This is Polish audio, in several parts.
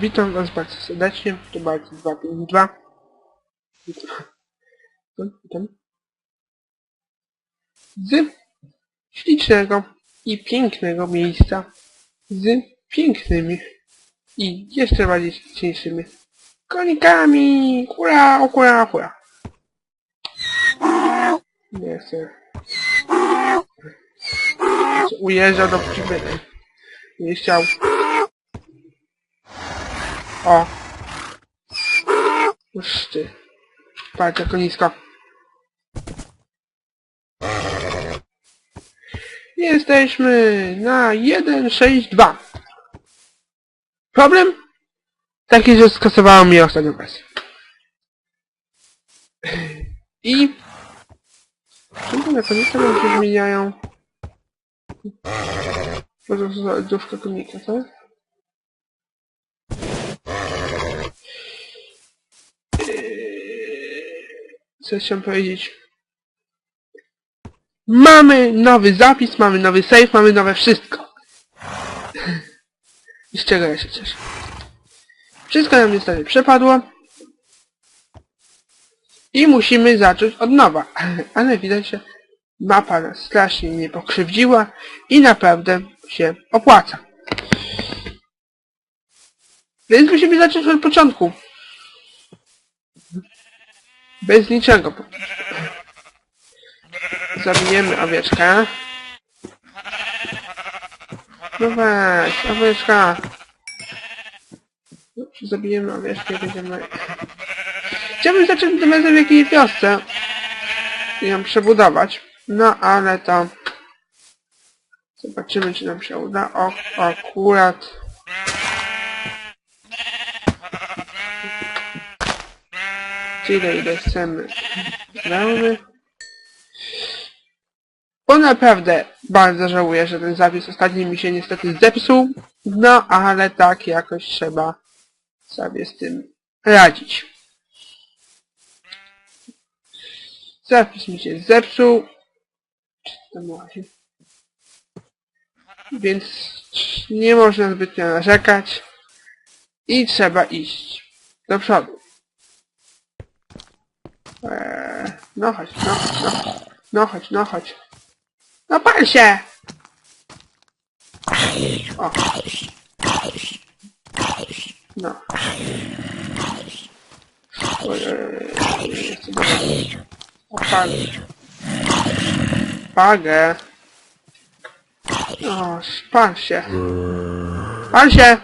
Witam Was bardzo serdecznie, to bardzo 252. Witam. Witam. Z ślicznego i pięknego miejsca. Z pięknymi i jeszcze bardziej śliczniejszymi konikami. Hura, hura, hura. Nie chcę. Ujeżdżał do przybytek. Nie chciał. O! Już ty. Patrz, jako nisko. Jesteśmy na 1.6.2. Problem? Taki, że skasowało mi ostatnią wersję. I... Czemu na koniec nam się zmieniają? Może to duszka konika, co? Co chciałem powiedzieć. Mamy nowy zapis, mamy nowy save, mamy nowe wszystko. I z czego ja się cieszę. Wszystko nam niestety przepadło. I musimy zacząć od nowa. Ale widać, że mapa nas strasznie nie pokrzywdziła i naprawdę się opłaca. Więc musimy zacząć od początku. Bez niczego. po prostu. Zabijemy owieczkę. No weź, owieczka. Zabijemy owieczkę i będziemy... Chciałbym zacząć razem w jakiejś wiosce. I ją przebudować. No ale to... Zobaczymy, czy nam się uda. O, akurat... Tyle, ile chcemy. Wełny. Bo naprawdę bardzo żałuję, że ten zapis ostatni mi się niestety zepsuł. No, ale tak jakoś trzeba sobie z tym radzić. Zapis mi się zepsuł. To może? Więc nie można zbytnio narzekać. I trzeba iść do przodu. Eee, no chodź, no, no, no chodź, no chodź. No pal się! O. No. Oj, oj, oj, nie chcę go- O, pal. Pagę. O, pal się. Pal się!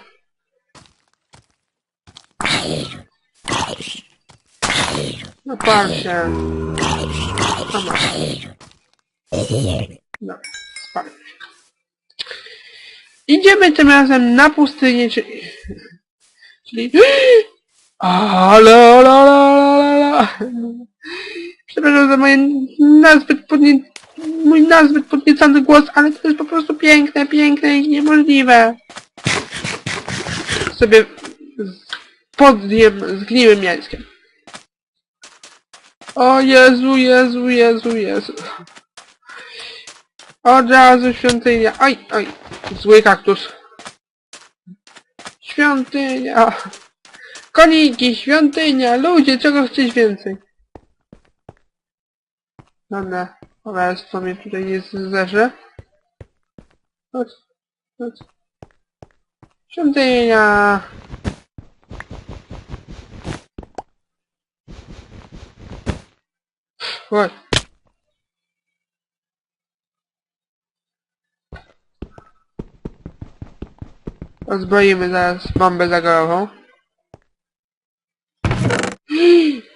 No. No. No, spal się. Idziemy tym razem na pustynię, czyli... Czyli... Ale, ale, ale, ale, ale. Przepraszam za moje nazbyt podnie... mój nazbyt podniecany głos, ale to jest po prostu piękne, piękne i niemożliwe. Sobie podjem zgniłym mięskiem. O Jezu, Jezu, Jezu, Jezu. Od razu świątynia. Oj, oj. Zły kaktus. Świątynia. Koniki, świątynia, ludzie, czego chcesz więcej? Dobra, królestwo mnie tutaj nie zerze. Chodź, chodź. Świątynia. Chodź. Rozbroimy zaraz bombę zagrową.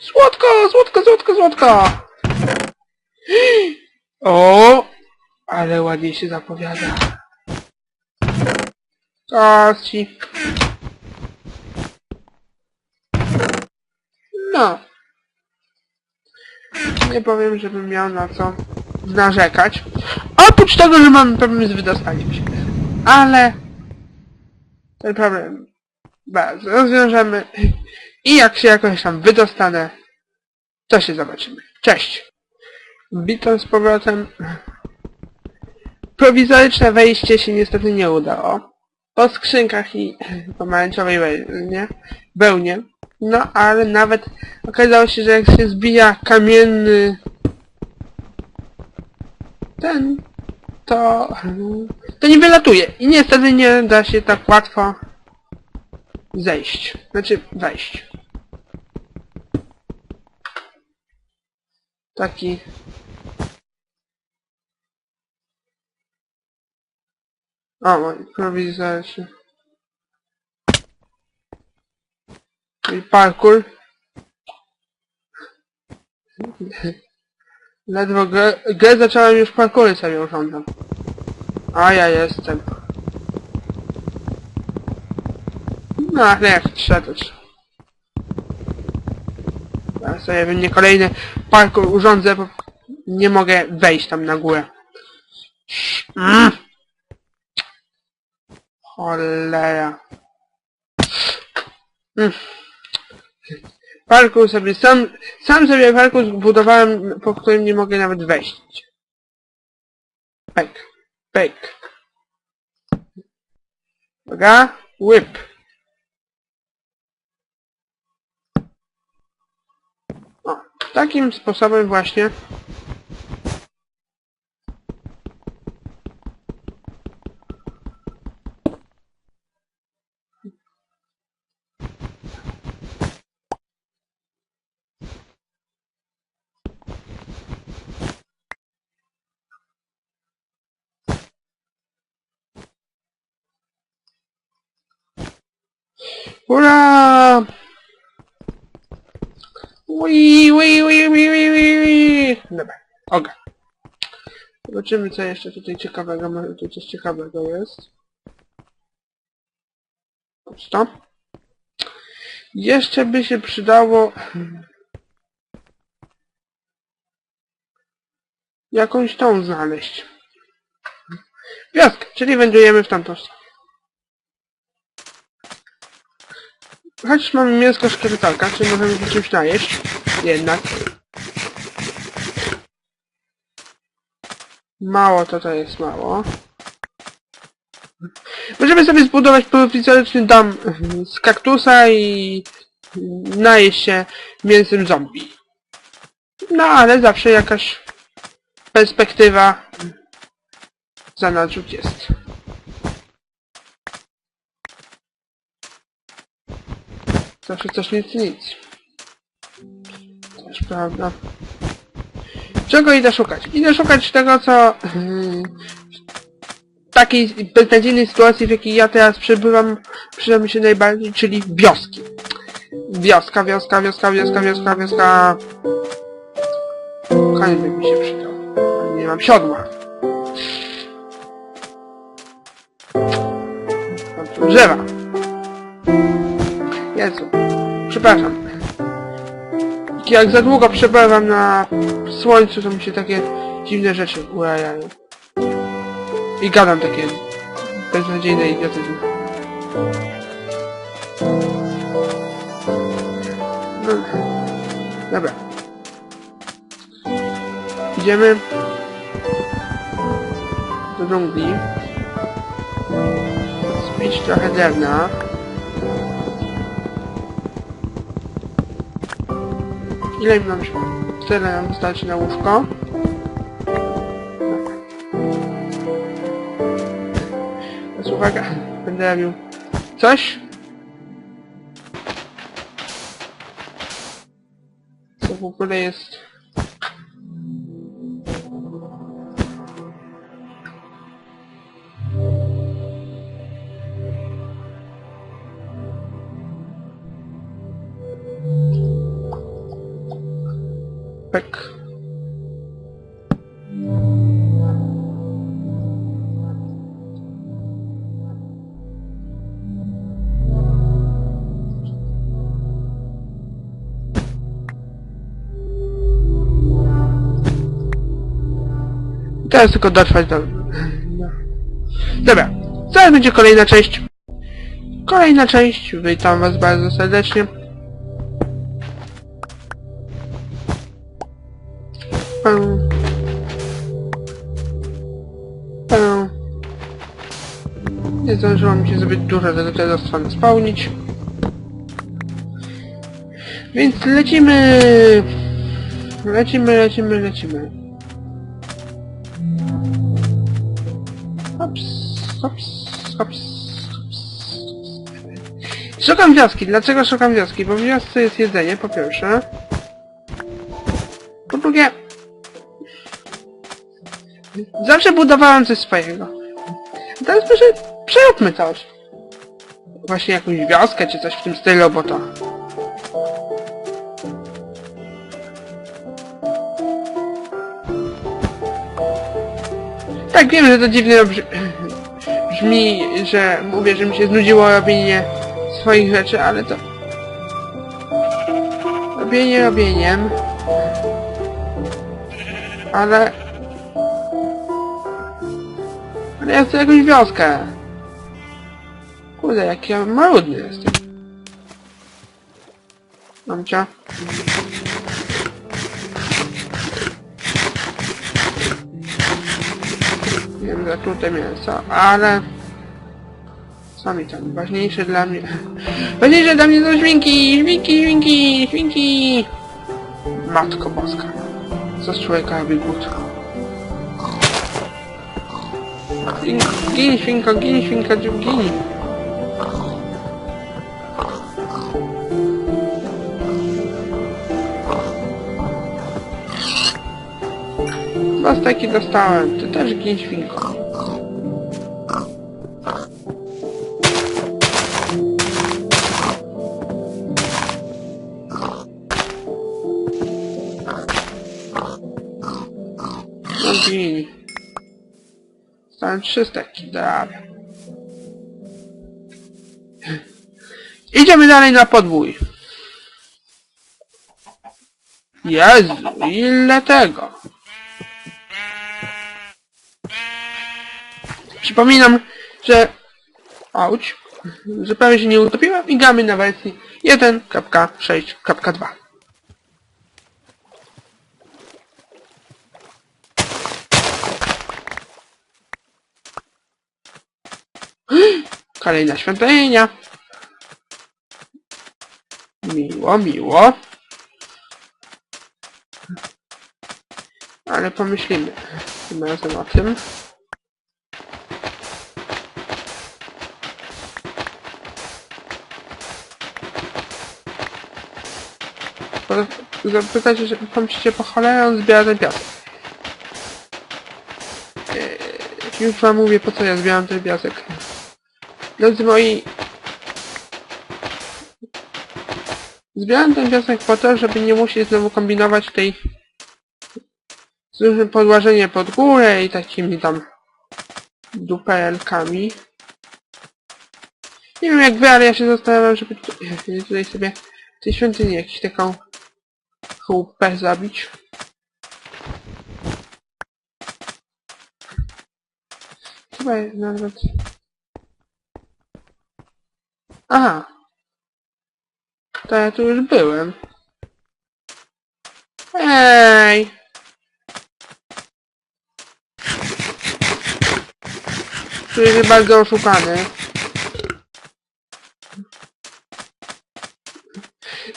Słodko, słodko, słodko, słodko! O, ale ładnie się zapowiada. Kości. No. Nie powiem, żebym miał na co narzekać. Oprócz tego, że mamy problem z wydostaniem się. Ale ten problem bardzo rozwiążemy. I jak się jakoś tam wydostanę, to się zobaczymy. Cześć! Witam z powrotem. Prowizoryczne wejście się niestety nie udało. po skrzynkach i pomarańczowej wełnie, wełnie. No ale nawet okazało się, że jak się zbija kamienny ten, to to nie wylatuje i niestety nie da się tak łatwo zejść, znaczy wejść. Taki O, mój prowizorczy. I parkour. Ledwo grę, zacząłem już parkoury sobie urządzam. A ja jestem. No, to trzeba. Ja sobie pewnie kolejny parkour urządzę, bo nie mogę wejść tam na górę. Mm. Cholera. Mm. Parkour sobie sam, sam sobie parkour zbudowałem, po którym nie mogę nawet wejść. Pek, pek. Uwaga, whip. O, takim sposobem właśnie Hurra! Ui, ui, ui, ui, ui, ui. Dobra, oga. Zobaczymy co jeszcze tutaj ciekawego, może tu coś ciekawego jest. Pusto. Jeszcze by się przydało... Jakąś tą znaleźć. Wioskę, czyli wędrujemy w tamtą stronę. Choć mamy mięsko szkieletaka, czyli możemy się czymś najeść. Jednak. Mało to to jest mało. Możemy sobie zbudować prowizoryczny dom z kaktusa i najeść się mięsem zombie. No ale zawsze jakaś perspektywa za naprzód jest. Zawsze coś nic nic. Też prawda. Czego idę szukać? Idę szukać tego, co yy, w takiej beznadziejnej sytuacji, w jakiej ja teraz przebywam, przyda mi się najbardziej, czyli wioski. Wioska, wioska, wioska, wioska, wioska, wioska. Koń by mi się przydał. Nie mam siodła. Drzewa. Jezu. Przepraszam. Jak za długo przebywam na słońcu, to mi się takie dziwne rzeczy urajają. I gadam takie beznadziejne idiotyzmy. No, dobra. Idziemy do dżungli. Zbić trochę drewna. Ile się... Tyle nam starczy na łóżko. Teraz uwaga, będę robił coś. Co w ogóle jest... Teraz tylko dotrwać do... Dobra, zaraz będzie kolejna część. Kolejna część, witam was bardzo serdecznie. Pę. Pę. Nie zdążyło mi się zbyt dużo, żeby to dostanę spełnić. Więc lecimy! Lecimy, lecimy, lecimy. Hops, hops, hops. Szukam wioski. Dlaczego szukam wioski? Bo w wiosce jest jedzenie, po pierwsze. Po drugie... Zawsze budowałem coś swojego. A Teraz może przeróbmy coś. Właśnie jakąś wioskę, czy coś w tym stylu, bo to... Tak, wiem, że to dziwnie brzmi, że mówię, że mi się znudziło robienie swoich rzeczy, ale to... Robienie robieniem. Ale... Ale ja chcę jakąś wioskę. Kurde, jak ja marudny jestem. Mam że tutaj mięso, ale... Co mi tam? Ważniejsze dla mnie... Ważniejsze dla mnie są świnki! Świnki, świnki, świnki! Matko Boska. Co z człowieka robi głód? Gin, gin, świnko, gin, świnko, gin! Dwa steki dostałem, ty też gin, świnko. No gin. Dostałem trzy steki, dobra. Idziemy dalej na podwój. Jezu, ile tego? Przypominam, że... Auć. Zupełnie się nie utopiłem i gramy na wersji 1.6.2. Kolejna świątynia. Miło, miło. Ale pomyślimy tym razem o tym. Bo Zapytacie, że pomyślicie po cholerę zbiera ten piasek. Eee, Już wam mówię po co ja zbieram ten piasek. Drodzy moi... Zbieram ten piasek po to, żeby nie musieć znowu kombinować tej... z dużym podłażeniem pod górę i takimi tam... duperelkami. Nie wiem jak wy, ale ja się zastanawiam, żeby tu- tutaj sobie w tej świątyni jakąś taką chałupę zabić. Chyba nawet... Aha. To ja tu już byłem. Ej! Czuję się bardzo oszukany.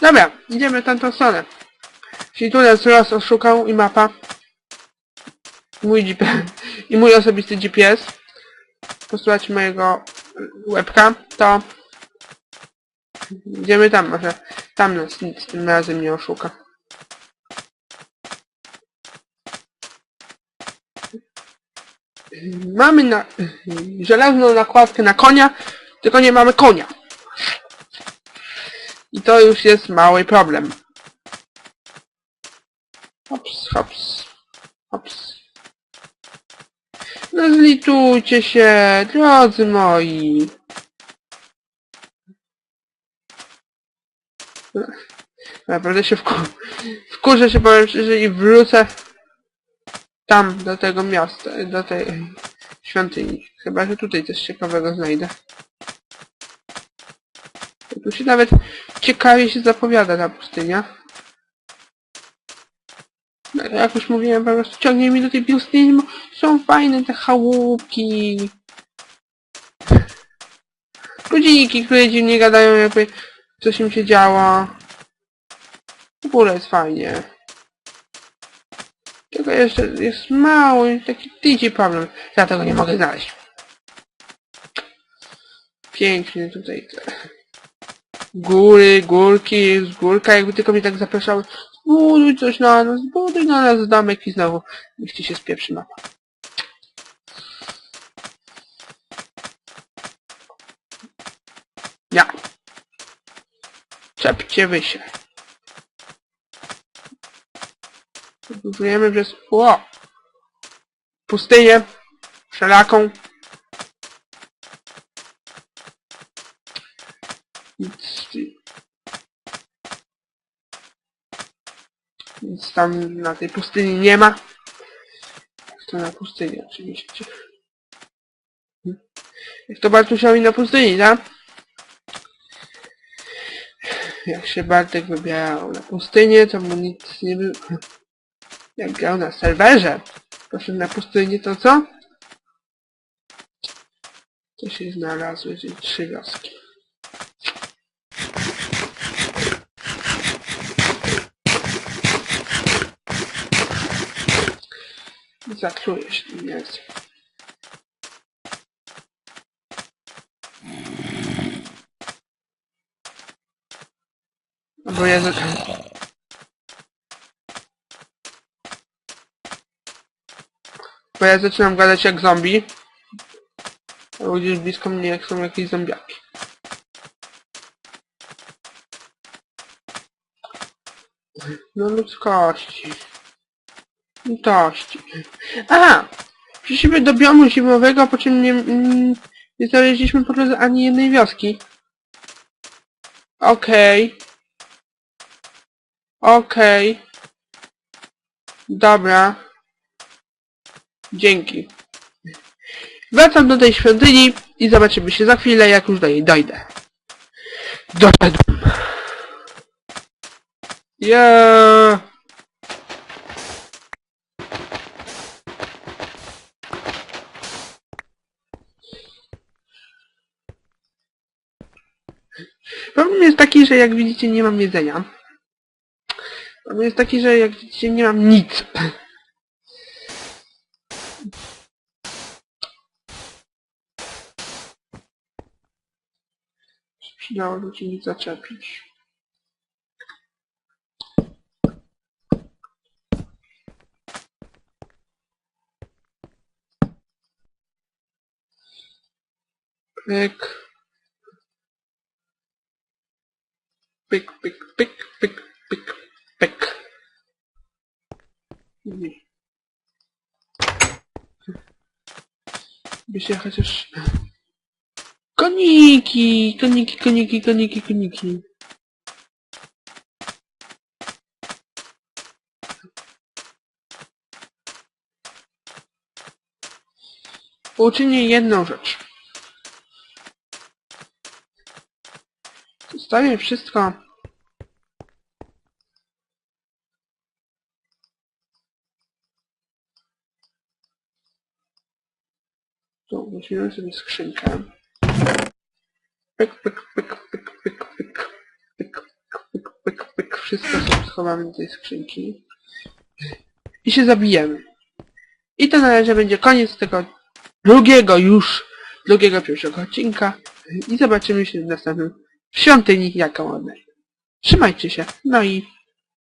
Dobra, idziemy w tamtą stronę. Jeśli tu nas raz oszukał i mapa, mój GPS, i mój osobisty GPS, posłuchać mojego webka, to idziemy tam, może tam nas nic tym razem nie oszuka. Mamy na, żelazną nakładkę na konia, tylko nie mamy konia. I to już jest mały problem. Hops, hops, hops. No zlitujcie się, drodzy moi. Naprawdę się wku... wkurzę się powiem i wrócę tam, do tego miasta, do tej świątyni. Chyba, że tutaj coś ciekawego znajdę. Tu się nawet ciekawie się zapowiada ta pustynia. No, Jak już mówiłem, po prostu ciągnie mi do tej bo są fajne te chałupki. ludziki, które dziwnie gadają, jakby coś im się działo. W ogóle jest fajnie. Tylko jeszcze jest mało, taki tydzień problem. Ja tego nie mogę znaleźć. Pięknie tutaj te góry, górki, z górka, jakby tylko mnie tak zapraszały. Zbuduj coś na nas, zbuduj na nas domek i znowu niech ci się spieprzy mapa. Ja. Czepcie wy się. Budujemy przez... O! Pustynię. Wszelaką. Nic, nic tam na tej pustyni nie ma. To na pustyni oczywiście. Jak to Bartusiowi na pustyni, tak? Jak się Bartek wybierał na pustynię, to mu nic nie było. Jak grał na serwerze, poszedł na pustynię, to co? To się znalazły te trzy wioski. Zatruję się tym mięsem. Bo za- Bo ja zaczynam gadać jak zombie. A ludzie blisko mnie jak są jakieś zombiaki. No ludzkości. Litości. A! Przyszliśmy do biomu zimowego, po czym nie, mm, nie znaleźliśmy po drodze ani jednej wioski. Okej. Okej. Dobra. Dzięki. Wracam do tej świątyni i zobaczymy się za chwilę, jak już do niej dojdę. Doszedłem. Yeah. Problem jest taki, że jak widzicie nie mam jedzenia. Problem jest taki, że jak widzicie nie mam nic. Przydałoby ci nic zaczepić. Pyk. Pyk, pyk, pyk, pyk, pyk, pyk. Nie. By się chociaż... Koniki! Koniki, koniki, koniki, koniki. Uczynię jedną rzecz. Zostawię wszystko Tu weźmiemy sobie skrzynkę. Pyk, pyk, pyk, pyk, pyk, pyk. Pyk, pyk, pyk, pyk. Wszystko sobie schowamy do tej skrzynki. I się zabijemy. I to na razie będzie koniec tego drugiego już, drugiego pierwszego odcinka. I zobaczymy się w następnym świątyni, jaką odnajdę. Trzymajcie się. No i